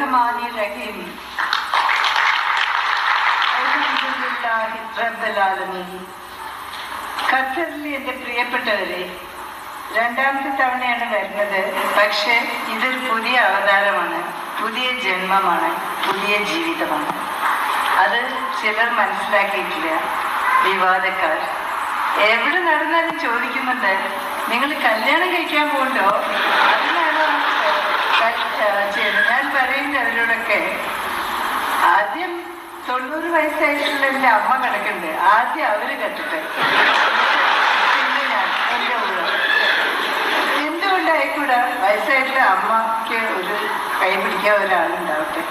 റഹ്മാൻ റഹീം ഖത്തറിൽ എന്റെ പ്രിയപ്പെട്ടവരെ രണ്ടാമത്തെ തവണയാണ് വരുന്നത്. പക്ഷേ ഇതൊരു പുതിയ അവതാരമാണ്. പുതിയ ജന്മമാണ്. പുതിയ ജീവിതമാണ്. അത് ചിലർ മനസ്സിലാക്കിയിട്ടില്ല. വിവാദക്കാർ. എവിടെ നടന്നാലും ചോദിക്കുന്നുണ്ട് നിങ്ങൾ കല്യാണം കഴിക്കാൻ പോകണ്ടോ? ചെയ്യുന്നത് ഞാൻ പറയുന്നത് അവരോടൊക്കെ ആദ്യം തൊണ്ണൂറ് വയസ്സായിട്ടുള്ള എന്റെ അമ്മ കിടക്കുന്നുണ്ട്. ആദ്യം അവർ കെട്ടിട്ട്. എന്തുകൊണ്ടായിക്കൂടാ വയസ്സായിട്ടുള്ള അമ്മയ്ക്ക് ഒരു കൈ പിടിക്കാൻ ഒരാളുണ്ടാവട്ടെ?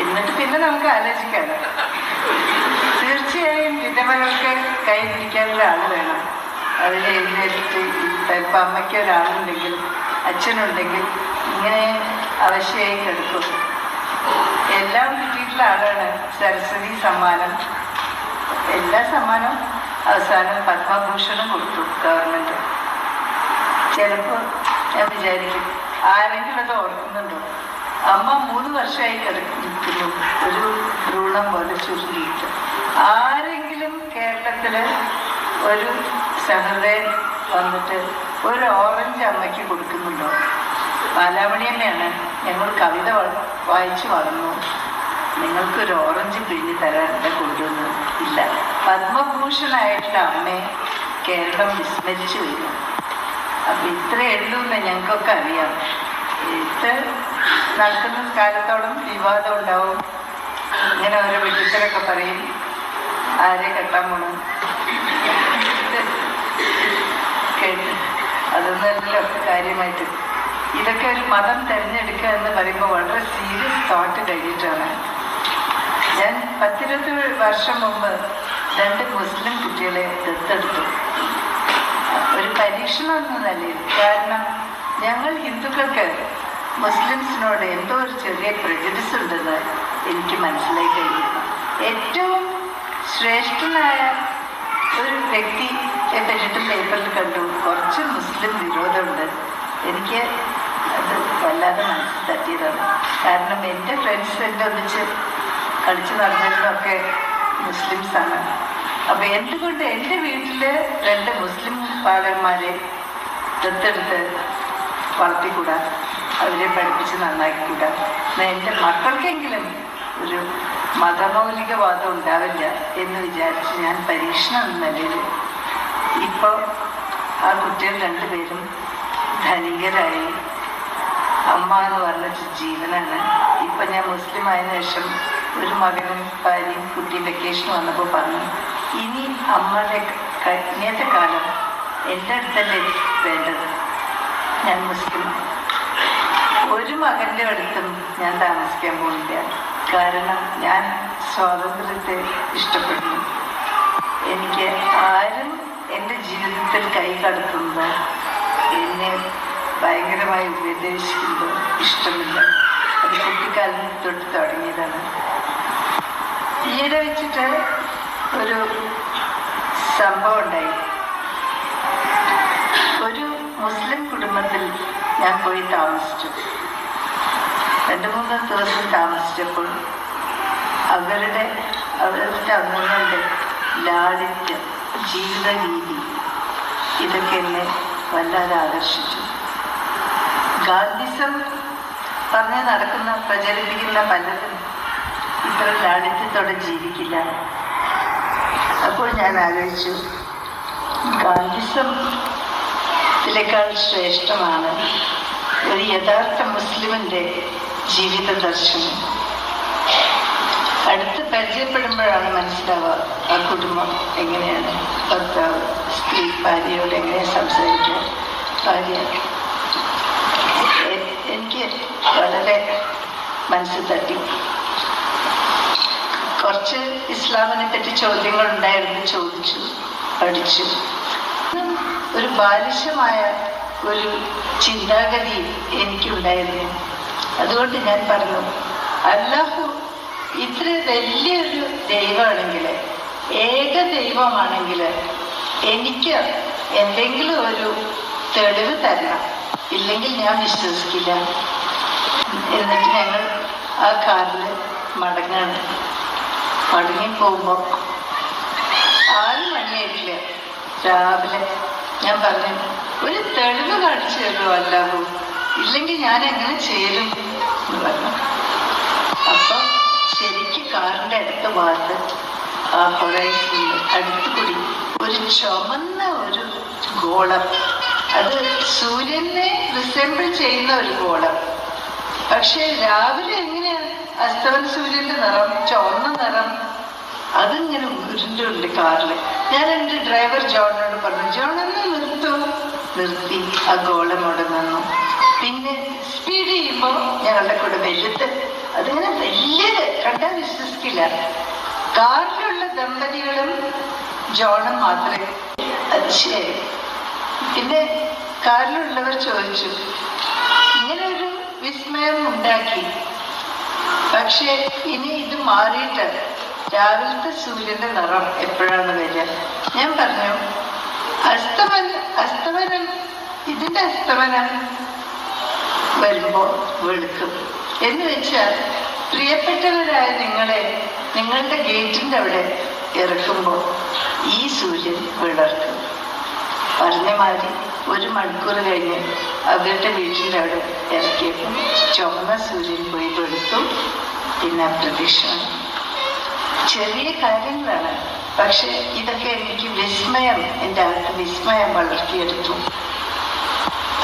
എന്നിട്ട് പിന്നെ നമുക്ക് ആലോചിക്കാം തീർച്ചയായും വിധവകൾക്ക് കൈ പിടിക്കാനുള്ള ആൾ വേണം. അതിൽ എഴുന്നേറ്റിട്ട് ഇപ്പം അമ്മയ്ക്ക് ഒരാളുണ്ടെങ്കിൽ അച്ഛനുണ്ടെങ്കിൽ ഇങ്ങനെ അവശ്യമായി കിടക്കും എല്ലാം കിട്ടിയിട്ടുള്ള ആളാണ്. സരസ്വതി സമ്മാനം. എല്ലാ സമ്മാനം അവസാനം പത്മഭൂഷണം കൊടുത്തു ഗവൺമെന്റ് ചിലപ്പോൾ ഞാൻ വിചാരിക്കും ആരെങ്കിലും അത് ഓർക്കുന്നുണ്ടോ? അമ്മ മൂന്ന് വർഷമായി കിടക്കുന്നു. ഒരു ഭ്രൂണം പോലെ ചുരുങ്ങിയിട്ട്. ആരെങ്കിലും കേരളത്തിൽ ഒരു സഹൃദയൻ വന്നിട്ട് ഒരു ഓറഞ്ച് അമ്മയ്ക്ക് കൊടുക്കുന്നുണ്ടോ? ബാലാമണിയമ്മയാണ് ഞങ്ങൾ കവിത വായിച്ചു വളർന്നു. നിങ്ങൾക്കൊരു ഓറഞ്ച് പിഴിഞ്ഞ് തരാൻ ഇവിടെ കൊണ്ടുവന്നു ഇല്ല. പത്മഭൂഷണായിട്ടുള്ള അമ്മയെ കേരളം വിസ്മരിച്ചു വരും അപ്പൊ ഇത്ര എഴുതുന്ന എന്ന് ഞങ്ങൾക്കൊക്കെ അറിയാം. ഇത് നടക്കുന്ന കാലത്തോളം വിവാദം ഉണ്ടാവും. ഇങ്ങനെ ഓരോ വിഡിത്തരൊക്കെ പറയും. ആരെ കെട്ടാൻ പോണം? ഇത് കേട്ട് അതൊന്നല്ലോ കാര്യമായിട്ട്. ഇതൊക്കെ ഒരു മതം തിരഞ്ഞെടുക്കുക എന്ന് പറയുമ്പോൾ വളരെ സീരിയസ് തോട്ട് കഴിഞ്ഞിട്ടാണ്. ഞാൻ പത്തിരുപത് വർഷം മുമ്പ് രണ്ട് മുസ്ലിം കുട്ടികളെ ദത്തെടുത്തു. ഒരു പരീക്ഷണം എന്ന നിലയിൽ കാരണം ഞങ്ങൾ ഹിന്ദുക്കൾക്ക് മുസ്ലിംസിനോട് എന്തോ ഒരു ചെറിയ പ്രജഡിസ് ഉണ്ടെന്ന് എനിക്ക് മനസ്സിലായി കഴിഞ്ഞിരുന്നു ഏറ്റവും ശ്രേഷ്ഠനായ ഒരു വ്യക്തിയെ പറ്റിയിട്ട് പേപ്പറിൽ കണ്ടു. കുറച്ച് മുസ്ലിം വിരോധമുണ്ട്. എനിക്ക് അത് വല്ലാതെ മനസ്സിൽ തട്ടിയതാണ് കാരണം എന്റെ ഫ്രണ്ട്സ് എന്റെ ഒന്നിച്ച് കളിച്ചു നടന്നിരുന്നൊക്കെ മുസ്ലിംസാണ് അപ്പോൾ എന്തുകൊണ്ട് എന്റെ വീട്ടിൽ രണ്ട് മുസ്ലിം പാലന്മാരെ ദത്തെടുത്ത് വളർത്തിക്കൂടാ? അവരെ പഠിപ്പിച്ച് നന്നാക്കിക്കൂടാ? എന്റെ മക്കൾക്കെങ്കിലും ഒരു മതമൗലികവാദം ഉണ്ടാവില്ല എന്ന് വിചാരിച്ച് ഞാൻ പരീക്ഷണം എന്ന നിലയിൽ ഇപ്പോൾ ആ കുട്ടികൾ രണ്ടുപേരും ധനികരായി. അമ്മ എന്ന് പറഞ്ഞൊരു ജീവനാണ്. ഇപ്പൊ ഞാൻ മുസ്ലിം ആയതിനു ശേഷം ഒരു മകനും ഭാര്യയും കുട്ടി വെക്കേഷൻ വന്നപ്പോൾ പറഞ്ഞു ഇനി അമ്മയുടെ ഇങ്ങനത്തെ കാലം എന്റെ അടുത്തല്ലേ വേണ്ടത്? ഞാൻ മുസ്ലിം. ഒരു മകന്റെ അടുത്തും ഞാൻ താമസിക്കാൻ പോകുന്നില്ല കാരണം ഞാൻ സ്വാതന്ത്ര്യത്തെ ഇഷ്ടപ്പെടുന്നു. എനിക്ക് ആരും എന്റെ ജീവിതത്തിൽ കൈ കടത്തുന്നത് എന്നെ ഭയങ്കരമായി ഉപദേശിക്കുന്നത് ഇഷ്ടമില്ല. അത് കുട്ടിക്കാലം തൊട്ട് തുടങ്ങിയതാണ്. ഈയിടെ വെച്ചിട്ട് ഒരു സംഭവം ഉണ്ടായി. ഒരു മുസ്ലിം കുടുംബത്തിൽ ഞാൻ പോയി താമസിച്ചു. രണ്ട് മൂന്ന് ദിവസം താമസിച്ചപ്പോൾ അവരുടെ അവരുടെ അംഗങ്ങളുടെ ലാളിത്യം ജീവിത രീതി ഇതൊക്കെ എന്നെ വല്ലാതെ ആകർഷിച്ചു. ഗാന്ധിസം പറഞ്ഞ് നടക്കുന്ന പ്രചരിപ്പിക്കുന്ന പലരും ഇത്ര ലാളിത്യത്തോടെ ജീവിക്കില്ല. അപ്പോൾ ഞാൻ ആലോചിച്ചു ഗാന്ധിസത്തിലേക്കാൾ ശ്രേഷ്ഠമാണ് ഒരു യഥാർത്ഥ മുസ്ലിമിന്റെ ജീവിത ദർശനം. പരിചയപ്പെടുമ്പോഴാണ് മനസ്സിലാവുക ആ കുടുംബം എങ്ങനെയാണ് ഭർത്താവ് സ്ത്രീ ഭാര്യയോട് എങ്ങനെ സംസാരിക്കുക. ഭാര്യ എനിക്ക് വളരെ മനസ്സ് തട്ടി. കുറച്ച് ഇസ്ലാമിനെ പറ്റി ചോദ്യങ്ങൾ ഉണ്ടായിരുന്നു ചോദിച്ചു പഠിച്ചു. ഒരു ബാലിശമായ ഒരു ചിന്താഗതി എനിക്കുണ്ടായിരുന്നു. അതുകൊണ്ട് ഞാൻ പറഞ്ഞു അല്ലാഹു ഇത്ര വലിയൊരു ദൈവമാണെങ്കിൽ ഏക ദൈവമാണെങ്കിൽ എനിക്ക് എന്തെങ്കിലും ഒരു തെളിവ് തരണം. ഇല്ലെങ്കിൽ ഞാൻ വിശ്വസിക്കില്ല. എന്നിട്ട് ഞങ്ങൾ ആ കാറിൽ മടങ്ങാണ്. മടങ്ങി പോകുമ്പോൾ ആറ് മണിയായിട്ടില്ല? രാവിലെ ഞാൻ പറഞ്ഞു ഒരു തെളിവ് കാണിച്ചു തരുമോ അല്ലാഹു? ഇല്ലെങ്കിൽ ഞാൻ എങ്ങനെ ചെയ്യലും? എന്ന് പറഞ്ഞു. അപ്പൊ ശരിക്ക് കാറിന്റെ അടുത്ത ഭാഗത്ത് അടുത്ത് കൂടി ഒരു ചുമന്ന ഒരു ഗോളം. അത് സൂര്യനെ റിസംബിൾ ചെയ്യുന്ന ഒരു ഗോളം. പക്ഷെ രാവിലെ എങ്ങനെയാണ് അസ്തമന സൂര്യന്റെ നിറം ചുവന്ന നിറം? അതിങ്ങനെ ഉരുണ്ടുണ്ട് കാറിൽ ഞാൻ എന്റെ ഡ്രൈവർ ജോണിനോട് പറഞ്ഞു ജോൺ നിർത്തു നിർത്തൂ. നിർത്തി ആ ഗോളം അവിടെ നിന്നു. ചെയ്യുമ്പോൾ ഞങ്ങളുടെ കൂടെ വലുത് അതിങ്ങനെ വലിയത് കണ്ടാൽ വിശ്വസിക്കില്ല. കാറിലുള്ള ദമ്പതികളും ജോണും മാത്രമേ. അതിശയായി പിന്നെ കാറിലുള്ളവർ ചോദിച്ചു ഇങ്ങനെ ഒരു വിസ്മയം ഉണ്ടാക്കി. പക്ഷെ ഇനി ഇത് മാറിയിട്ട് രാവിലത്തെ സൂര്യന്റെ നിറം എപ്പോഴാണ് വരിക? ഞാൻ പറഞ്ഞു അസ്തമനം അസ്തമനം ഇതിന്റെ അസ്തമനം. വരുമ്പോൾ വെളുക്കും. എന്ന് വെച്ചാൽ പ്രിയപ്പെട്ടവരായ നിങ്ങളെ നിങ്ങളുടെ ഗേറ്റിന്റെ അവിടെ ഇറക്കുമ്പോൾ ഈ സൂര്യൻ വിളർക്കും. പറഞ്ഞ മാതിരി ഒരു മണിക്കൂർ കഴിഞ്ഞ് അവരുടെ വീട്ടിന്റെ അവിടെ ഇറക്കിയപ്പോൾ ചുമന്ന സൂര്യൻ പോയി വെളുത്തു. പിന്നെ പ്രതീക്ഷണം ചെറിയ കാര്യങ്ങളാണ്. പക്ഷെ ഇതൊക്കെ എനിക്ക് വിസ്മയം എന്റെ അകത്ത് വിസ്മയം വളർത്തിയെടുത്തു.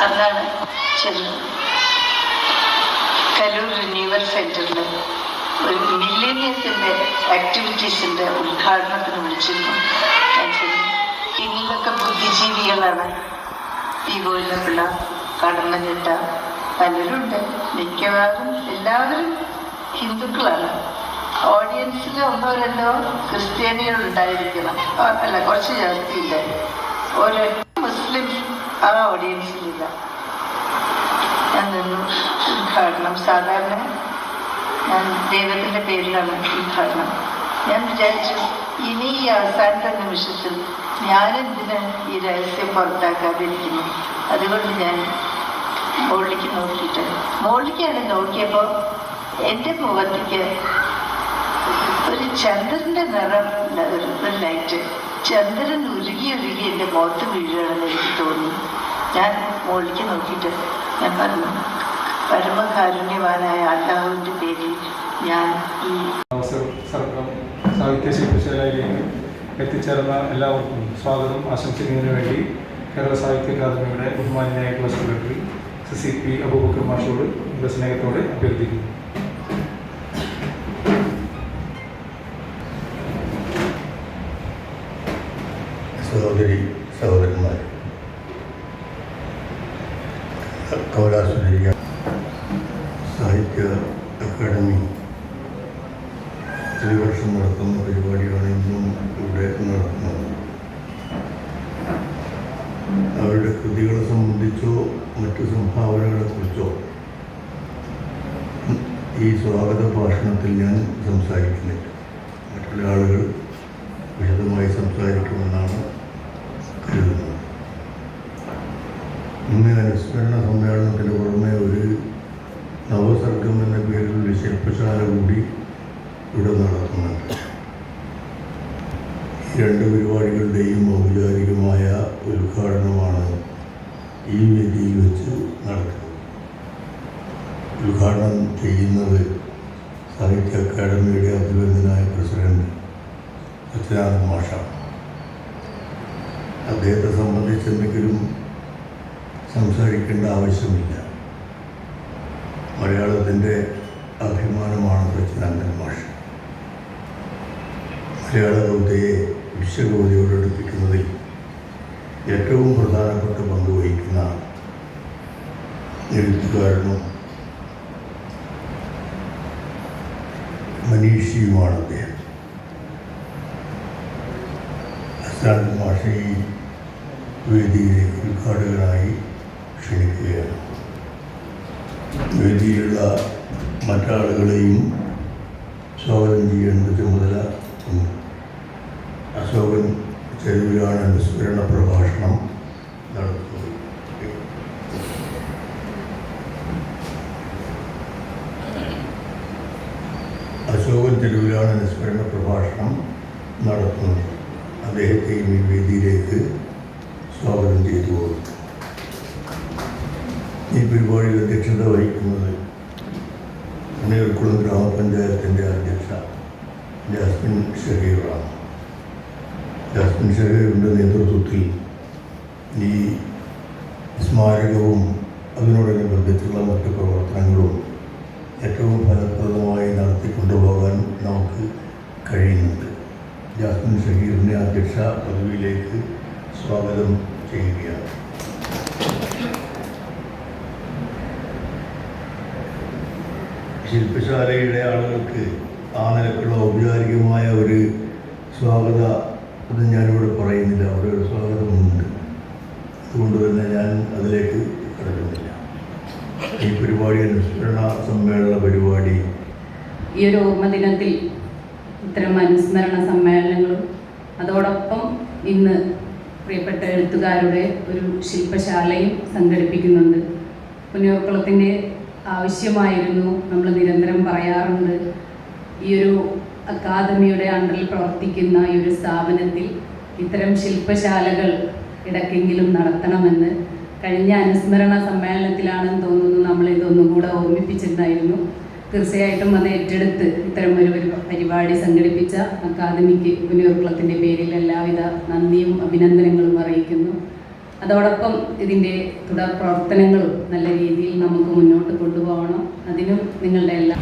അതാണ് ചെറുത്. കലൂർ റിന്യൂവൽ സെന്ററിൽ ഒരു മില്ലേനിയസിന്റെ ആക്ടിവിറ്റീസിന്റെ ഉദ്ഘാടനത്തിന് വിളിച്ചിരുന്നു. ഇന്നൊക്കെ ബുദ്ധിജീവികളാണ് ഈ ഗോവിന്ദപിള്ള കടന്നചിട്ട പലരുണ്ട്. മിക്കവാറും എല്ലാവരും ഹിന്ദുക്കളാണ്. ഓഡിയൻസിൽ ഒന്നോ രണ്ടോ ക്രിസ്ത്യാനികൾ ഉണ്ടായിരിക്കണം. അല്ല കുറച്ച് ജാതിയില്ല? ഒരൊറ്റ മുസ്ലിം ആ ഓഡിയൻസിലില്ല ഞാൻ നിന്നു. ഉദ്ഘാടനം സാധാരണ ഞാൻ ദൈവത്തിന്റെ പേരിലാണ് ഉദ്ഘാടനം ഞാൻ വിചാരിച്ചു ഇനി ഈ അവസാനത്തെ നിമിഷത്തിൽ ഞാനെന്തിന് ഈ രഹസ്യം പുറത്താക്കാതിരിക്കുന്നു. അതുകൊണ്ട് ഞാൻ മോളിലേക്ക് നോക്കിയിട്ട് മോളിലേക്കാണ് നോക്കിയപ്പോൾ എന്റെ മുഖത്തേക്ക് ഒരു ചന്ദ്രന്റെ നിറം ഒരു ലൈറ്റ് ചന്ദ്രൻ ഉരുകി ഉരുകി എന്റെ മുഖത്ത് വീഴുകയാണെന്ന് എനിക്ക് തോന്നി. ഞാൻ മോളിലേക്ക് നോക്കിയിട്ട് ഞാൻ പറഞ്ഞു പരമകാരുണ്യവാനായ അള്ളാഹുവിന്റെ പേരിൽ ഞാൻ ഈ സാഹിത്യ ശില്പശാലയിലേക്ക് എത്തിച്ചേർന്ന എല്ലാവർക്കും സ്വാഗതം ആശംസിക്കുന്നതിന് വേണ്ടി കേരള സാഹിത്യ അക്കാദമിയുടെ ബഹുമാനായിട്ടുള്ള സെക്രട്ടറി സി പി അബൂബക്കർ മാഷോട് എന്റെ സ്നേഹത്തോടെ അഭ്യർത്ഥിക്കുന്നു. സഹോദരി സഹോദരന്മാർ കമലാസുരയ്യ സാഹിത്യ അക്കാദമി ഒരു വർഷം നടത്തുന്ന പരിപാടിയാണ് ഇന്നും ഇവിടെ നടത്തുന്നത് അവരുടെ കൃതികളെ സംബന്ധിച്ചോ മറ്റു സംഭാവനകളെക്കുറിച്ചോ ഈ സ്വാഗത ഭാഷണത്തിൽ ഞാൻ സംസാരിക്കുന്നില്ല. മറ്റുള്ള ആളുകൾ വിശദമായി സംസാരിക്കുമെന്നാണ് കരുതുന്നത്. ഇന്ന് അനുസ്മരണ സമ്മേളനത്തിന് പുറമെ ഒരു നവസർഗം എന്ന പേരിൽ ഒരു ശില്പശാല കൂടി ഇവിടെ നടക്കുന്നുണ്ട്. രണ്ട് പരിപാടികളുടെയും ഔപചാരികമായ ഉദ്ഘാടനമാണ് ഈ വേദിയിൽ വെച്ച് നടത്തുന്നത് ഉദ്ഘാടനം ചെയ്യുന്നത് സാഹിത്യ അക്കാദമിയുടെ അഭിനന്ദനായ പ്രസിഡന്റ് സത്യനാഥ് മാഷ. അദ്ദേഹത്തെ സംബന്ധിച്ച് എന്തെങ്കിലും സംസാരിക്കേണ്ട ആവശ്യമില്ല. മലയാളത്തിന്റെ അഭിമാനമാണ് സച്ചിദാനന്ദൻ മാഷ. മലയാള കവിതയെ വിശ്വകവിതയോട് അടുപ്പിക്കുന്നതിൽ ഏറ്റവും പ്രധാനപ്പെട്ട പങ്ക് വഹിക്കുന്ന എഴുത്തുകാരനും മനീഷിയുമാണ് അദ്ദേഹം. അസാൻ മാഷ ഈ വേദിയിലേക്ക് ഉദ്ഘാടകനായി ക്ഷണിക്കുകയാണ്. വേദിയിലുള്ള മറ്റാളുകളെയും സ്വാഗതം ചെയ്യേണ്ട ചുമതല അശോകൻ ചെരുവിലാണ് അനുസ്മരണ പ്രഭാഷണം നടത്തുന്നത് അശോകൻ തെരുവിലാണ് അനുസ്മരണ പ്രഭാഷണം നടത്തുന്നത് അദ്ദേഹത്തെയും ഈ വേദിയിലേക്ക് സ്വാഗതം ചെയ്തു കൊടുത്തു ഈ പരിപാടിയിൽ അധ്യക്ഷത വഹിക്കുന്നത് ഉണ്ണിയർക്കുളം ഗ്രാമപഞ്ചായത്തിന്റെ അധ്യക്ഷ ജാസ്മിൻ ഷെറീറാണ് ജാസ്മിൻ ഷെറീറിന്റെ നേതൃത്വത്തിൽ ഈ സ്മാരകവും അതിനോടനുബന്ധിച്ചുള്ള മറ്റ് പ്രവർത്തനങ്ങളും ഏറ്റവും ഫലപ്രദമായി നടത്തിക്കൊണ്ടുപോകാൻ നമുക്ക് കഴിയുന്നുണ്ട്. ജാസ്മിൻ ഷഹീറിനെ അധ്യക്ഷ പദവിയിലേക്ക് സ്വാഗതം ചെയ്യുകയാണ്. ശില്പശാലയുടെ ആളുകൾക്ക് ആ നിലക്കുള്ള ഔപചാരികമായ ഒരു സ്വാഗത അത് ഞാനിവിടെ പറയുന്നില്ല. അവിടെ ഒരു സ്വാഗതമുണ്ട്. അതുകൊണ്ട് തന്നെ ഞാൻ അതിലേക്ക് കടക്കുന്നില്ല. ഈ പരിപാടി അനുസ്മരണ സമ്മേളന പരിപാടി. ഈ ഒരു ഓർമ്മദിനത്തിൽ ഇത്തരം അനുസ്മരണ സമ്മേളനങ്ങളും അതോടൊപ്പം ഇന്ന് പ്രിയപ്പെട്ട എഴുത്തുകാരുടെ ഒരു ശില്പശാലയും സംഘടിപ്പിക്കുന്നുണ്ട്. പുനോക്കുളത്തിന്റെ ആവശ്യമായിരുന്നു. നമ്മൾ നിരന്തരം പറയാറുണ്ട്. ഈ ഒരു അക്കാദമിയുടെ അണ്ടറിൽ പ്രവർത്തിക്കുന്ന ഈ ഒരു സ്ഥാപനത്തിൽ ഇത്തരം ശില്പശാലകൾ ഇടയ്ക്കെങ്കിലും നടത്തണമെന്ന് കഴിഞ്ഞ അനുസ്മരണ സമ്മേളനത്തിലാണെന്ന് തോന്നുന്നു നമ്മൾ ഇതൊന്നും കൂടെ ഓർമ്മിപ്പിച്ചിട്ടുണ്ടായിരുന്നു. തീർച്ചയായിട്ടും അത് ഏറ്റെടുത്ത് ഇത്തരം ഒരു പരിപാടി സംഘടിപ്പിച്ച അക്കാദമിക്ക് പുനർക്കുളത്തിന്റെ പേരിൽ എല്ലാവിധ നന്ദിയും അഭിനന്ദനങ്ങളും അറിയിക്കുന്നു. അതോടൊപ്പം ഇതിന്റെ തുടർ പ്രവർത്തനങ്ങളും നല്ല രീതിയിൽ നമുക്ക് മുന്നോട്ട് കൊണ്ടുപോകണം. അതിനും നിങ്ങളുടെ എല്ലാ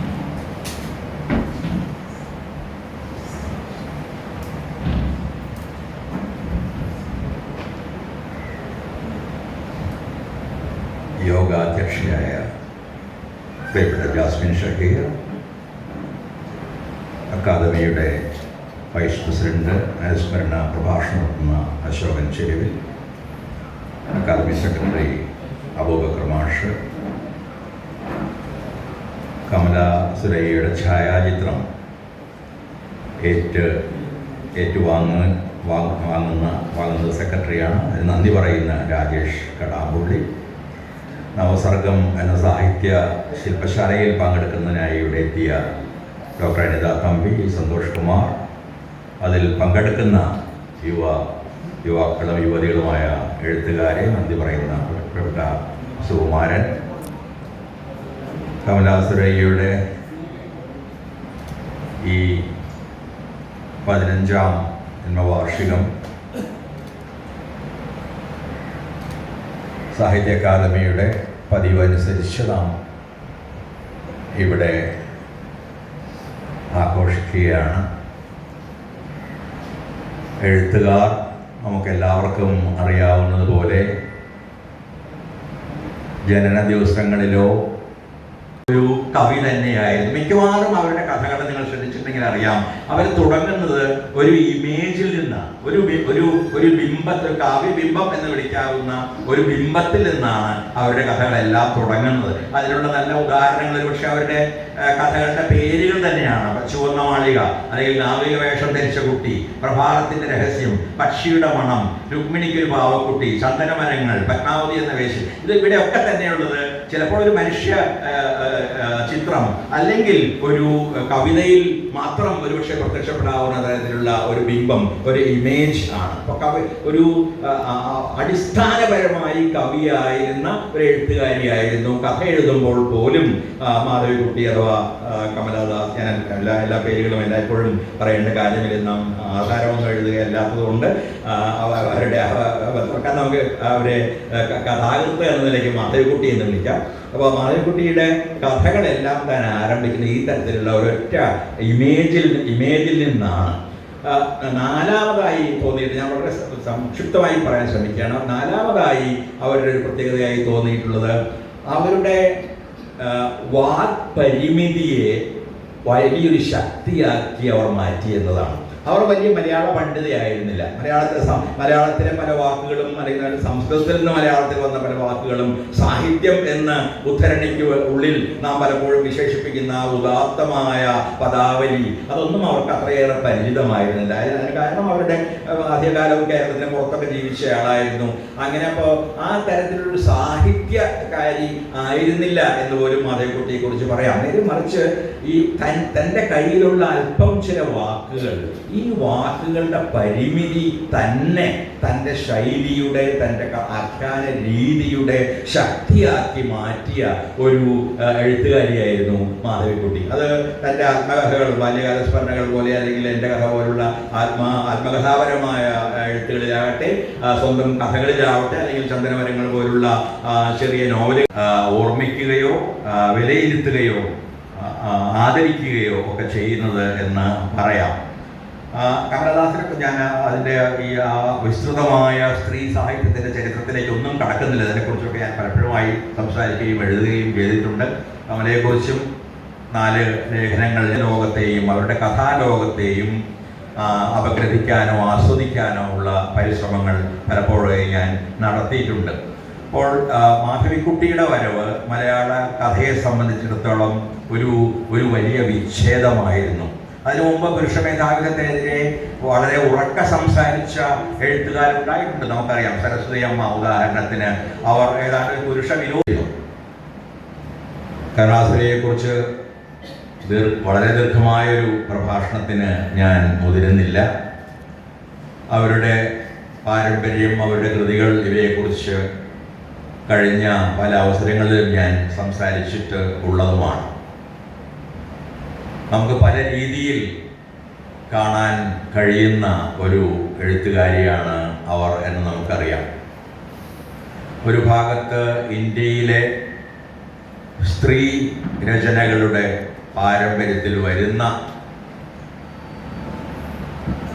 യോഗാധ്യക്ഷയായ പ്രിയപ്പെട്ട ജാസ്മിൻ ഷഹീർ അക്കാദമിയുടെ വൈസ് പ്രസിഡന്റ് അനുസ്മരണ പ്രഭാഷണം നടത്തുന്ന അശോകൻ ചെരുവിൽ അക്കാദമി സെക്രട്ടറി അബൂബക്കർ മാഷ് കമല സുരയ്യയുടെ ഛായാചിത്രം ഏറ്റ് ഏറ്റുവാങ്ങ വാങ്ങുന്ന വാങ്ങുന്ന സെക്രട്ടറിയാണ്. അതിന് നന്ദി പറയുന്ന രാജേഷ് കടാമ്പുള്ളി നവസർഗം എന്ന സാഹിത്യ ശില്പശാലയിൽ പങ്കെടുക്കുന്നതിനായി ഇവിടെ എത്തിയ ഡോക്ടർ അനിത തമ്പി സന്തോഷ് കുമാർ. അതിൽ പങ്കെടുക്കുന്ന യുവ യുവാക്കളും യുവതികളുമായ എഴുത്തുകാരെ നന്ദി പറയുന്ന പ്രിയപ്പെട്ട സുകുമാരൻ. കമലാസുരയ്യയുടെ ഈ പതിനഞ്ചാം ജന്മവാർഷികം സാഹിത്യ അക്കാദമിയുടെ പതിവനുസരിച്ച് നാം ഇവിടെ ആഘോഷിക്കുകയാണ്. എഴുത്തുകാർ നമുക്കെല്ലാവർക്കും അറിയാവുന്നതുപോലെ ജനന ദിവസങ്ങളിലോ ഒരു കവി തന്നെയായിരുന്നു. മിക്കവാറും അവരുടെ കഥകൾ നിങ്ങൾ ശ്രദ്ധിച്ചിട്ടുണ്ടെങ്കിൽ അറിയാം. അവർ തുടങ്ങുന്നത് ഒരു ഇമേജിൽ നിന്നാണ്. ഒരു ഒരു ഒരു ബിംബത്തിൽ കാവ്യബിംബം എന്ന് വിളിക്കാവുന്ന ഒരു ബിംബത്തിൽ നിന്നാണ് അവരുടെ കഥകളെല്ലാം തുടങ്ങുന്നത്. അതിനുള്ള നല്ല ഉദാഹരണങ്ങൾ പക്ഷെ അവരുടെ കഥകളുടെ പേരുകൾ തന്നെയാണ്. ചുവന്ന മാളിക അല്ലെങ്കിൽ നാവിക വേഷം ധരിച്ച കുട്ടി പ്രഭാതത്തിന്റെ രഹസ്യം പക്ഷിയുടെ മണം രുക്മിണിക്ക് ഒരു പാവക്കുട്ടി ചന്ദനമരങ്ങൾ പത്മാവതി എന്ന വേഷം. ഇത് ഇവിടെ ഒക്കെ തന്നെയുള്ളത് ചിലപ്പോൾ ഒരു മനുഷ്യ ചിത്രം അല്ലെങ്കിൽ ഒരു കവിതയിൽ മാത്രം ഒരുപക്ഷെ പ്രത്യക്ഷപ്പെടാവുന്ന തരത്തിലുള്ള ഒരു ബിംബം ഒരു ഇമേജ് ആണ്. ഒരു അടിസ്ഥാനപരമായി കവിയായിരുന്ന ഒരു എഴുത്തുകാരിയായിരുന്നു. കഥ എഴുതുമ്പോൾ പോലും മാധവിക്കുട്ടി അഥവാ കമലദാസ് ഞാൻ എല്ലാ എല്ലാ പേരുകളും എല്ലായ്പ്പോഴും പറയേണ്ട കാര്യമില്ല. നാം ആധാരമൊന്നും എഴുതുകയല്ലാത്തതുകൊണ്ട് ആ, അവ- അവരുടെ അവ- അവ- നമുക്ക് അവരെ കഥാകൃത്ത് എന്ന നിലയ്ക്ക് മാധവിക്കുട്ടി എന്ന് വിളിക്കാം. അപ്പോൾ മാധവിക്കുട്ടിയുടെ കഥകളെല്ലാം തന്നെ ആരംഭിക്കുന്ന ഈ തരത്തിലുള്ള ഒരൊറ്റ ഇമേജിൽ ഇമേജിൽ നിന്നാണ്. നാലാമതായി തോന്നിയിട്ട് ഞാൻ വളരെ സംക്ഷിപ്തമായി പറയാൻ ശ്രമിക്കുകയാണ്. നാലാമതായി അവരുടെ ഒരു പ്രത്യേകതയായി തോന്നിയിട്ടുള്ളത് അവരുടെ വാക് പരിമിതിയെ വലിയൊരു ശക്തിയാക്കി അവർ മാറ്റി എന്നതാണ്. അവർ വലിയ മലയാള പണ്ഡിതയായിരുന്നില്ല. മലയാളത്തിലെ മലയാളത്തിലെ പല വാക്കുകളും അല്ലെങ്കിൽ സംസ്കൃതത്തിൽ നിന്ന് മലയാളത്തിൽ വന്ന പല വാക്കുകളും സാഹിത്യം എന്ന് ഉദ്ധരണിക്ക് ഉള്ളിൽ നാം പലപ്പോഴും വിശേഷിപ്പിക്കുന്ന ഉദാത്തമായ പദാവലി അതൊന്നും അവർക്ക് അത്രയേറെ പരിചിതമായിരുന്നില്ല. കാരണം അവരുടെ ആദ്യകാലവും കേരളത്തിന് പുറത്തൊക്കെ ജീവിച്ച ആളായിരുന്നു. അങ്ങനെ അപ്പോൾ ആ തരത്തിലൊരു സാഹിത്യകാരി ആയിരുന്നില്ല എന്ന് പോലും അതേക്കുട്ടിയെ കുറിച്ച് പറയാം. നേരെ മറിച്ച് ഈ തൻ തന്റെ കയ്യിലുള്ള അല്പം ചില വാക്കുകൾ ഈ വാക്കുകളുടെ പരിമിതി തന്നെ തന്റെ ശൈലിയുടെ തന്റെ ആഖ്യാന രീതിയുടെ ശക്തിയാക്കി മാറ്റിയ ഒരു എഴുത്തുകാരിയായിരുന്നു മാധവിക്കുട്ടി. അത് തന്റെ ആത്മകഥകൾ ബാല്യകാല സ്മരണകൾ പോലെ അല്ലെങ്കിൽ എന്റെ കഥ പോലുള്ള ആത്മാ ആത്മകഥാപരമായ എഴുത്തുകളിലാകട്ടെ സ്വന്തം കഥകളിലാവട്ടെ അല്ലെങ്കിൽ ചന്ദനമരങ്ങൾ പോലുള്ള ചെറിയ നോവലുകൾ ആ, ഓർമ്മിക്കുകയോ വിലയിരുത്തുകയോ ആദരിക്കുകയോ ഒക്കെ ചെയ്യുന്നത് എന്ന് പറയാം. കമലദാസനെ ഞാൻ അതിന്റെ ഈ വിസ്തൃതമായ സ്ത്രീ സാഹിത്യത്തിന്റെ ചരിത്രത്തിലേക്ക് ഒന്നും കടക്കുന്നില്ല. അതിനെക്കുറിച്ചൊക്കെ ഞാൻ പലപ്പോഴുമായി സംസാരിക്കുകയും എഴുതുകയും ചെയ്തിട്ടുണ്ട്. കമലയെക്കുറിച്ചും നാല് ലേഖനങ്ങൾ ലോകത്തെയും അവരുടെ കഥാലോകത്തെയും അപഗ്രഥിക്കാനോ ആസ്വദിക്കാനോ ഉള്ള പരിശ്രമങ്ങൾ പലപ്പോഴും ഞാൻ നടത്തിയിട്ടുണ്ട്. അപ്പോൾ മാധവിക്കുട്ടിയുടെ വരവ് മലയാള കഥയെ സംബന്ധിച്ചിടത്തോളം ഒരു ഒരു വലിയ വിച്ഛേദമായിരുന്നു. അതിനു മുമ്പ് പുരുഷ മേധാവിത്വത്തിനെതിരെ വളരെ ഉറക്ക സംസാരിച്ച എഴുത്തുകാരുണ്ടായിട്ടുണ്ട്. നമുക്കറിയാം സരസ്വതി അമ്മ ഉദാഹരണത്തിന് അവർ ഏതാണ്ട് പുരുഷ വിരോധിയോ കരുണാസുരയെ കുറിച്ച് വളരെ ദീർഘമായൊരു പ്രഭാഷണത്തിന് ഞാൻ മുതിരുന്നില്ല. അവരുടെ പാരമ്പര്യം അവരുടെ കൃതികൾ ഇവയെക്കുറിച്ച് കഴിഞ്ഞ പല അവസരങ്ങളിലും ഞാൻ സംസാരിച്ചിട്ട് ഉള്ളതുമാണ്. നമുക്ക് പല രീതിയിൽ കാണാൻ കഴിയുന്ന ഒരു എഴുത്തുകാരിയാണ് അവർ എന്ന് നമുക്കറിയാം. ഒരു ഭാഗത്ത് ഇന്ത്യയിലെ സ്ത്രീ രചനകളുടെ പാരമ്പര്യത്തിൽ വരുന്ന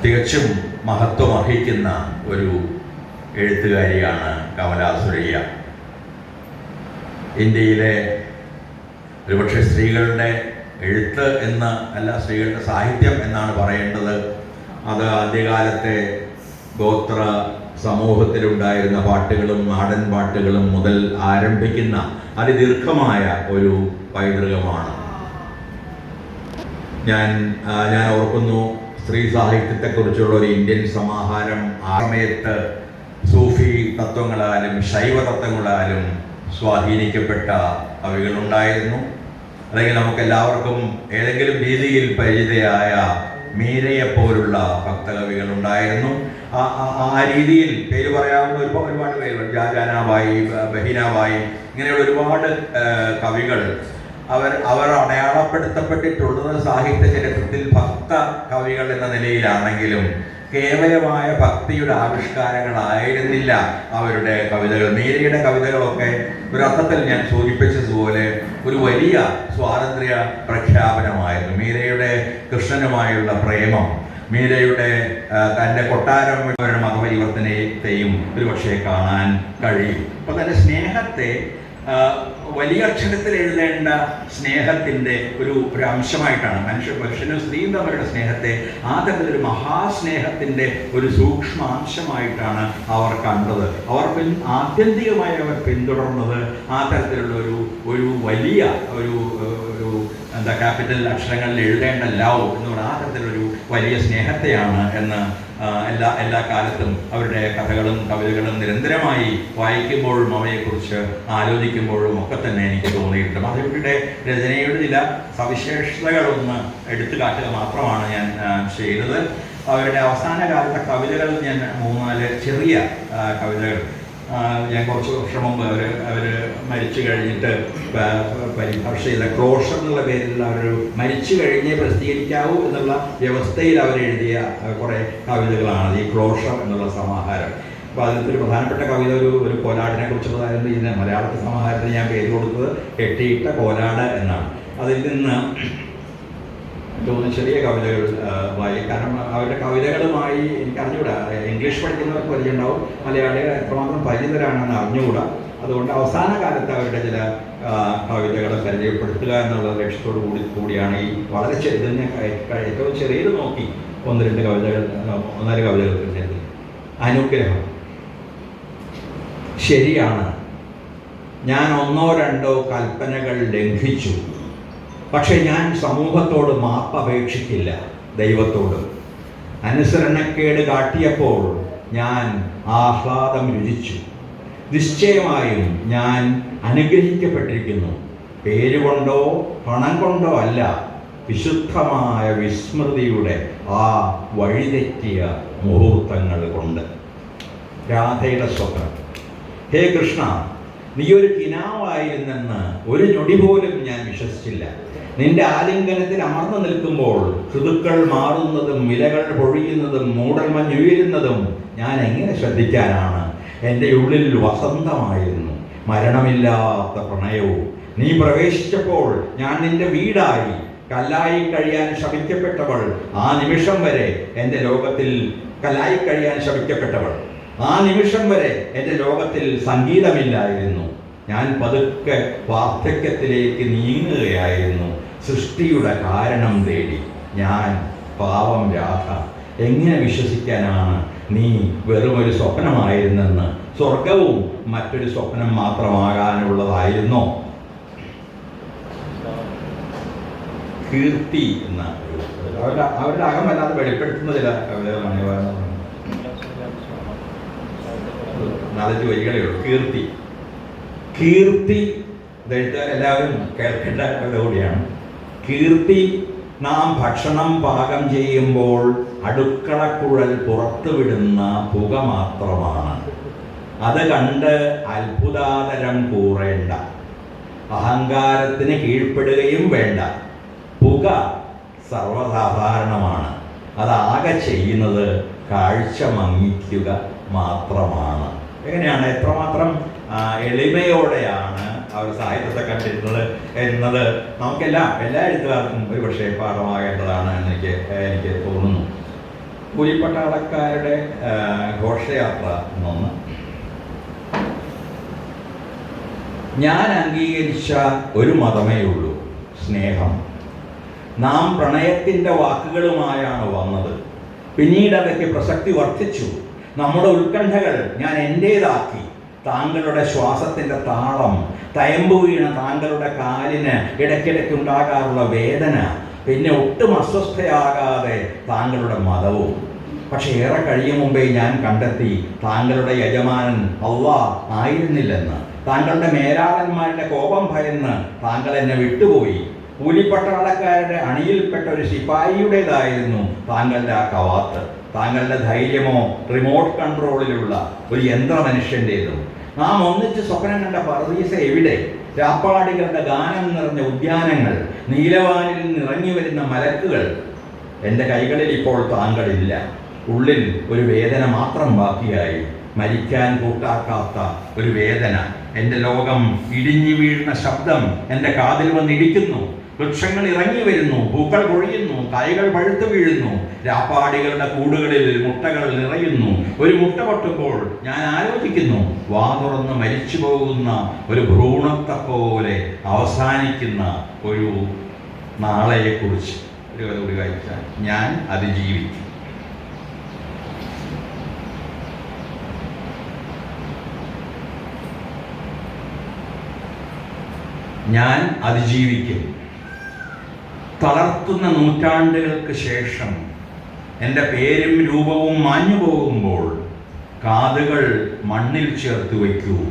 തികച്ചും മഹത്വമർഹിക്കുന്ന ഒരു എഴുത്തുകാരിയാണ് കമലാ സുരയ്യ. ഇന്ത്യയിലെ ഒരുപക്ഷെ സ്ത്രീകളുടെ എഴുത്ത് എന്ന് അല്ല സ്ത്രീകളുടെ സാഹിത്യം എന്നാണ് പറയേണ്ടത്. അത് ആദ്യകാലത്തെ ഗോത്ര സമൂഹത്തിലുണ്ടായിരുന്ന പാട്ടുകളും നാടൻ പാട്ടുകളും മുതൽ ആരംഭിക്കുന്ന അതിദീർഘമായ ഒരു പൈതൃകമാണ്. ഞാൻ ഞാൻ ഓർക്കുന്നു സ്ത്രീ സാഹിത്യത്തെക്കുറിച്ചുള്ള ഒരു ഇന്ത്യൻ സമാഹാരം. ആ സമയത്ത് സൂഫി തത്വങ്ങളാലും ശൈവ തത്വങ്ങളാലും സ്വാധീനിക്കപ്പെട്ട കവികളുണ്ടായിരുന്നു. അല്ലെങ്കിൽ നമുക്ക് എല്ലാവർക്കും ഏതെങ്കിലും രീതിയിൽ പരിചിതയായ മീരയെ പോലുള്ള ഭക്തകവികൾ ഉണ്ടായിരുന്നു. ആ രീതിയിൽ പേര് പറയാവുന്ന ഒരുപാട് ഒരുപാട് പേരുണ്ട്. ജാജാനാബായി ബഹിനാബായി ഇങ്ങനെയുള്ള ഒരുപാട് കവികൾ അവർ അവർ അടയാളപ്പെടുത്തപ്പെട്ടിട്ടുള്ളത് സാഹിത്യ ചരിത്രത്തിൽ ഭക്ത കവികൾ എന്ന നിലയിലാണെങ്കിലും കേവലമായ ഭക്തിയുടെ ആവിഷ്കാരങ്ങളായിരുന്നില്ല അവരുടെ കവിതകൾ. മീരയുടെ കവിതകളൊക്കെ ഒരർത്ഥത്തിൽ ഞാൻ സൂചിപ്പിച്ചതുപോലെ ഒരു വലിയ സ്വാതന്ത്ര്യ പ്രഖ്യാപനമായിരുന്നു. മീരയുടെ കൃഷ്ണനുമായുള്ള പ്രേമം മീരയുടെ തന്റെ കൊട്ടാരം അവരുടെ മതപരിവർത്തനത്തെയും ഒരുപക്ഷെ കാണാൻ കഴിയും. അപ്പോൾ തന്റെ സ്നേഹത്തെ വലിയ അക്ഷരത്തിൽ എഴുതേണ്ട സ്നേഹത്തിന്റെ ഒരു ഒരു അംശമായിട്ടാണ് മനുഷ്യ പുരുഷനും സ്ത്രീയും തമ്മിലുള്ള സ്നേഹത്തെ ആ തരത്തിലൊരു മഹാസ്നേഹത്തിന്റെ ഒരു സൂക്ഷ്മ അംശമായിട്ടാണ് അവർ കണ്ടത്. അവർ പിൻ ആത്യന്തികമായി അവർ പിന്തുടർന്നത് ആ തരത്തിലുള്ള ഒരു ഒരു വലിയ ഒരു ഒരു എന്താ ക്യാപിറ്റൽ അക്ഷരങ്ങളിൽ എഴുതേണ്ട ലവ് എന്ന് പറയുന്ന ആ തരത്തിലൊരു വലിയ സ്നേഹത്തെയാണ് എന്ന് എല്ലാ എല്ലാ കാലത്തും അവരുടെ കഥകളും കവിതകളും നിരന്തരമായി വായിക്കുമ്പോഴും അവയെക്കുറിച്ച് ആലോചിക്കുമ്പോഴും ഒക്കെ തന്നെ എനിക്ക് തോന്നിയിട്ടുണ്ട്. മാധവിയുടെ രചനയുടെ ചില സവിശേഷതകളൊന്ന് എടുത്തു കാട്ടുക മാത്രമാണ് ഞാൻ ചെയ്തത് അവരുടെ അവസാന കാലത്തെ കവിതകൾ ഞാൻ മൂന്നാൽ ചെറിയ കവിതകൾ ഞാൻ കുറച്ച് വർഷം മുമ്പ് അവർ അവർ മരിച്ചു കഴിഞ്ഞിട്ട് പരിഭാഷ ചെയ്ത ക്ലോഷർ എന്നുള്ള പേരിൽ അവർ മരിച്ചു കഴിഞ്ഞേ പ്രസിദ്ധീകരിക്കാവൂ എന്നുള്ള വ്യവസ്ഥയിൽ അവരെഴുതിയ കുറേ കവിതകളാണ് ഈ ക്ലോഷർ എന്നുള്ള സമാഹാരം. അപ്പോൾ അതിനകത്ത് ഒരു പ്രധാനപ്പെട്ട കവിത ഒരു ഒരു കോലാടിനെ കുറിച്ചുള്ളതായിരുന്നു ഇതിന് മലയാളത്തിൽ സമാഹാരത്തിന് ഞാൻ പേര് കൊടുത്തത് കെട്ടിയിട്ട കോലാട് എന്നാണ്. അതിൽ നിന്ന് തോന്നുന്നു ചെറിയ കവിതകൾ വായി കാരണം അവരുടെ കവിതകളുമായി ഇംഗ്ലീഷ് പഠിക്കുന്നവർക്ക് പരിചയമുണ്ടാവും. മലയാളികൾ എത്രമാത്രം പരിചിതരാണെന്ന് അറിഞ്ഞുകൂടാ. അതുകൊണ്ട് അവസാന കാലത്ത് അവരുടെ ചില കവിതകളെ പരിചയപ്പെടുത്തുക എന്നുള്ള ലക്ഷ്യത്തോടു കൂടി കൂടിയാണ് ഈ വളരെ ചെറുതന്നെ ഏറ്റവും ചെറിയത് നോക്കി ഒന്ന് രണ്ട് കവിതകൾ ഒന്നര കവിതകൾ തിരഞ്ഞെടുത്തത് അനുഗ്രഹം. ശരിയാണ്. ഞാൻ ഒന്നോ രണ്ടോ കൽപ്പനകൾ ലംഘിച്ചു. പക്ഷെ ഞാൻ സമൂഹത്തോട് മാപ്പ് അപേക്ഷിക്കില്ല. ദൈവത്തോട്. അനുസരണക്കേട് കാട്ടിയപ്പോൾ ഞാൻ ആഹ്ലാദം രുചിച്ചു. നിശ്ചയമായും ഞാൻ അനുഗ്രഹിക്കപ്പെട്ടിരിക്കുന്നു. പേരുകൊണ്ടോ പണം കൊണ്ടോ അല്ല വിശുദ്ധമായ വിസ്മൃതിയുടെ ആ വഴിതെറ്റിയ മുഹൂർത്തങ്ങൾ കൊണ്ട്. രാധയുടെ സ്വപ്നം. ഹേ കൃഷ്ണ നീ ഒരു കിനാവായിരുന്നെന്ന് ഒരു ഞൊടി പോലും ഞാൻ വിശ്വസിച്ചില്ല. നിന്റെ ആലിംഗനത്തിൽ അമർന്നു നിൽക്കുമ്പോൾ ഋതുക്കൾ മാറുന്നതും ഇലകൾ പൊഴിയുന്നതും മൂടൽമഞ്ഞുയരുന്നതും ഞാൻ എങ്ങനെ ശ്രദ്ധിക്കാനാണ്? എന്റെ ഉള്ളിൽ വസന്തമായിരുന്നു. മരണമില്ലാത്ത പ്രണയവും. നീ പ്രവേശിച്ചപ്പോൾ ഞാൻ നിന്റെ വീടായി. കല്ലായി കഴിയാൻ ശപിക്കപ്പെട്ടവൾ ആ നിമിഷം വരെ എന്റെ ലോകത്തിൽ കല്ലായി കഴിയാൻ ശപിക്കപ്പെട്ടവൾ. ആ നിമിഷം വരെ എന്റെ ലോകത്തിൽ സംഗീതമില്ലായിരുന്നു. ഞാൻ പതുക്കെ വാർദ്ധക്യത്തിലേക്ക് നീങ്ങുകയായിരുന്നു. സൃഷ്ടിയുടെ കാരണം തേടി. ഞാൻ പാവം രാധ എങ്ങനെ വിശ്വസിക്കാനാണ്? നീ വെറുമൊരു സ്വപ്നമായിരുന്നെന്ന്. സ്വർഗവും മറ്റൊരു സ്വപ്നം മാത്രമാകാനുള്ളതായിരുന്നോ? കീർത്തി എന്നാണ് അവരുടെ അവരുടെ അകമല്ലാതെ വെളിപ്പെടുത്തുന്ന ചില കവിതകളാണ് ഇവ എന്ന് പറയുന്നത്. നാലഞ്ച് വരികളേ ഉള്ളൂ. കീർത്തി. കീർത്തി ഇതെഴുത്തുകാർ എല്ലാവരും കേൾക്കേണ്ട കൂടിയാണ് കീർത്തി നാം ഭക്ഷണം പാകം ചെയ്യുമ്പോൾ അടുക്കളക്കുഴൽ പുറത്തുവിടുന്ന പുക മാത്രമാണ്. അത് കണ്ട് അത്ഭുതാതരം കൂറേണ്ട. അഹങ്കാരത്തിന് കീഴ്പ്പെടുകയും വേണ്ട. പുക സർവസാധാരണമാണ്. അതാകെ ചെയ്യുന്നത് കാഴ്ച മങ്ങിക്കുക. മാത്രമാണ്. എങ്ങനെയാണ്? എത്രമാത്രം എളിമയോടെയാണ് അവർ സാഹിത്യത്തെ കണ്ടിരുന്നത് എന്നത് നമുക്കെല്ലാം എല്ലാ എഴുത്തുകാർക്കും ഒരു പക്ഷേ പാഠമാകേണ്ടതാണ് എനിക്ക് എനിക്ക് തോന്നുന്നു. കൂലിപ്പട്ടാളക്കാരുടെ ഘോഷയാത്ര എന്നൊന്ന്. ഞാൻ അംഗീകരിച്ച ഒരു മതമേ ഉള്ളൂ സ്നേഹം. നാം പ്രണയത്തിന്റെ വാക്കുകളുമായാണ് വന്നത്. പിന്നീട് അവയ്ക്ക് പ്രസക്തി വർദ്ധിച്ചു. നമ്മുടെ ഉത്കണ്ഠകൾ ഞാൻ എന്റേതാക്കി താങ്കളുടെ ശ്വാസത്തിന്റെ താളം തയമ്പ് വീണ താങ്കളുടെ കാലിന് ഇടയ്ക്കിടയ്ക്ക് ഉണ്ടാകാറുള്ള വേദന പിന്നെ ഒട്ടും അസ്വസ്ഥയാകാതെ താങ്കളുടെ മതവും. പക്ഷെ ഏറെ കഴിയും മുമ്പേ ഞാൻ കണ്ടെത്തി താങ്കളുടെ യജമാനൻ അള്ളാ ആയിരുന്നില്ലെന്ന്. താങ്കളുടെ മേലാളന്മാരുടെ കോപം ഭയന്ന് താങ്കൾ എന്നെ വിട്ടുപോയി. കൂലിപ്പട്ടാളക്കാരുടെ അണിയിൽപ്പെട്ട ഒരു ശിപായിയുടേതായിരുന്നു താങ്കളുടെ ആ കവാത്ത്. താങ്കളുടെ ധൈര്യമോ റിമോട്ട് കൺട്രോളിലുള്ള ഒരു യന്ത്രമനുഷ്യന്റേതും നാം ഒന്നിച്ച് സ്വപ്നം കണ്ട പറദീസ എവിടെ? രാപ്പാടികളുടെ ഗാനം നിറഞ്ഞ ഉദ്യാനങ്ങൾ നീലവാനിൽ നിറങ്ങി വരുന്ന മലക്കുകൾ. എന്റെ കൈകളിൽ ഇപ്പോൾ താങ്കളില്ല. ഉള്ളിൽ ഒരു വേദന മാത്രം ബാക്കിയായി. മരിക്കാൻ കൂട്ടാക്കാത്ത ഒരു വേദന. എന്റെ ലോകം ഇടിഞ്ഞു വീഴുന്ന ശബ്ദം എന്റെ കാതിൽ വന്നിടിക്കുന്നു. വൃക്ഷങ്ങൾ ഇറങ്ങി വരുന്നു പൂക്കൾ പൊഴിയുന്നു കായ്കൾ പഴുത്തു വീഴുന്നു രാപ്പാടികളുടെ കൂടുകളിൽ മുട്ടകൾ നിറയുന്നു. ഒരു മുട്ട പൊട്ടുമ്പോൾ ഞാൻ ആലോചിക്കുന്നു വാ തുറന്ന് മരിച്ചു പോകുന്ന ഒരു ഭ്രൂണത്തെ പോലെ അവസാനിക്കുന്ന ഒരു നാളെയെക്കുറിച്ച് ഒരു കഥ കൂടി വായിച്ചാൽ ഞാൻ അതിജീവിക്കും. ഞാൻ അതിജീവിക്കും. തളർത്തുന്ന നൂറ്റാണ്ടുകൾക്ക് ശേഷം എന്റെ പേരും രൂപവും മാഞ്ഞു പോകുമ്പോൾ കാതുകൾ മണ്ണിൽ ചേർത്ത് വയ്ക്കൂ.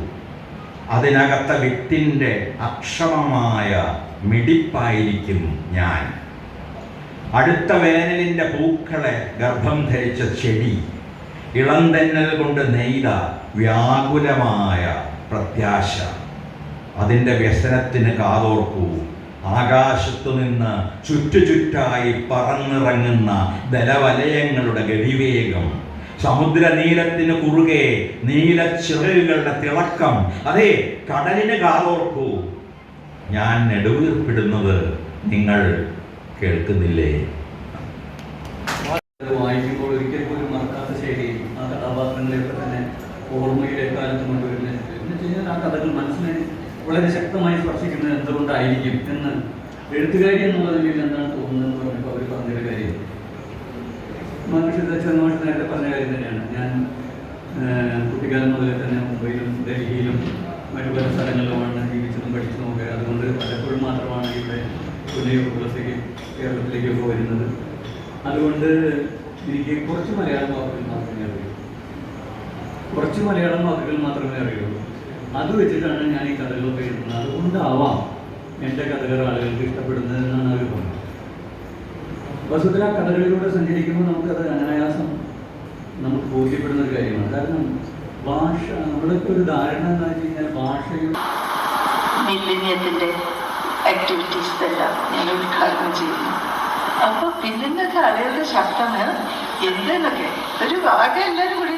അതിനകത്ത വിത്തിന്റെ അക്ഷമമായ മിടിപ്പായിരിക്കും ഞാൻ. അടുത്ത വേനലിന്റെ പൂക്കളെ ഗർഭം ധരിച്ച ചെടി ഇളംതെന്നൽ കൊണ്ട് നെയ്ത വ്യാകുലമായ പ്രത്യാശ. അതിന്റെ വ്യസനത്തിന് കാതോർക്കൂ. ആകാശത്തു നിന്ന് ചുറ്റുചുറ്റായി പറന്നിറങ്ങുന്ന ദലവലയങ്ങളുടെ ഗതിവേഗം. സമുദ്രനീലത്തിന് കുറുകെ നീല ചിറകുകളുടെ തിളക്കം. അതെ കടലിന് കാതോർക്കൂ. ഞാൻ നെടുവീർപ്പിടുന്നത് നിങ്ങൾ കേൾക്കുന്നില്ലേ? വായിക്കുമ്പോൾ ഒരിക്കൽ പോലും മറക്കാത്ത ശൈലി ആ കഥാപാത്രങ്ങളെയൊക്കെ തന്നെ ഓർമ്മയുടെ കാലത്ത് കൊണ്ടുവരുന്നത്. എന്ന് വെച്ച് കഴിഞ്ഞാൽ ആ കഥകൾ മനസ്സിനെ വളരെ ശക്തമായി സ്പർശിക്കുന്നത് എന്തുകൊണ്ടായിരിക്കും എന്ന് എഴുത്തുകാരി എന്നുള്ള നിലയിൽ എന്താണ് തോന്നുന്നതെന്ന് പറഞ്ഞപ്പോൾ അവർ പറഞ്ഞൊരു കാര്യം. മനുഷ്യ നേരത്തെ പറഞ്ഞ കാര്യം തന്നെയാണ്. ഞാൻ കുട്ടിക്കാലം മുതലേ തന്നെ മുംബൈയിലും ഡൽഹിയിലും മറ്റു പല സ്ഥലങ്ങളിലുമാണ് ജീവിച്ചതും പഠിച്ചു ഒക്കെ. അതുകൊണ്ട് പലപ്പോഴും മാത്രമാണ് ഇവിടെ പുതിയ കുളത്തേക്ക് കേരളത്തിലേക്കൊക്കെ വരുന്നത്. അതുകൊണ്ട് എനിക്ക് കുറച്ച് മലയാളം വാക്കുകൾ മാത്രമേ അറിയൂ. കുറച്ച് മലയാളം വാക്കുകൾ മാത്രമേ അറിയുള്ളൂ. അത് വെച്ചിട്ടാണ് ഞാൻ ഈ കഥകളൊക്കെ എഴുതുന്നത്. അതുകൊണ്ടാവാം എന്റെ കഥകൾ ആളുകൾക്ക് ഇഷ്ടപ്പെടുന്നത് എന്നാണ് അവർ പറഞ്ഞത്. വസുധര കഥകളിലൂടെ സഞ്ചരിക്കുമ്പോൾ നമുക്കത് അനായാസം നമുക്ക് ബോധ്യപ്പെടുന്ന ഒരു കാര്യമാണ്. കാരണം ഭാഷ നമ്മളിപ്പോൾ ഒരു ധാരണ എന്ന് വെച്ച് കഴിഞ്ഞാൽ ഭാഷയും മില്ലിനിയത്തിന്റെ ആക്ടിവിറ്റീസ് എല്ലാം ഞാൻ ശബ്ദമാണ് എന്തെന്നൊക്കെ? ഒരു ആകെ എല്ലാരും കൂടി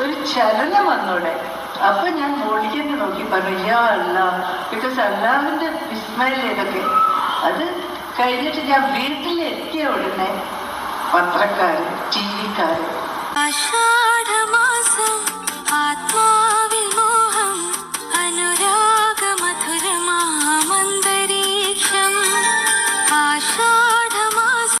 ഒരു ചലനം വന്നോടെ. അപ്പൊ ഞാൻ മോളിലേക്ക് നോക്കി പറഞ്ഞു യാ അല്ല ബിക്കോസ് അല്ലാമിന്റെ വിസ്മയിലേതൊക്കെ അത് കഴിഞ്ഞിട്ട് ഞാൻ വീട്ടിലെത്തിയ ഉടനെ പത്രക്കാരൻ ടി വിക്കാർ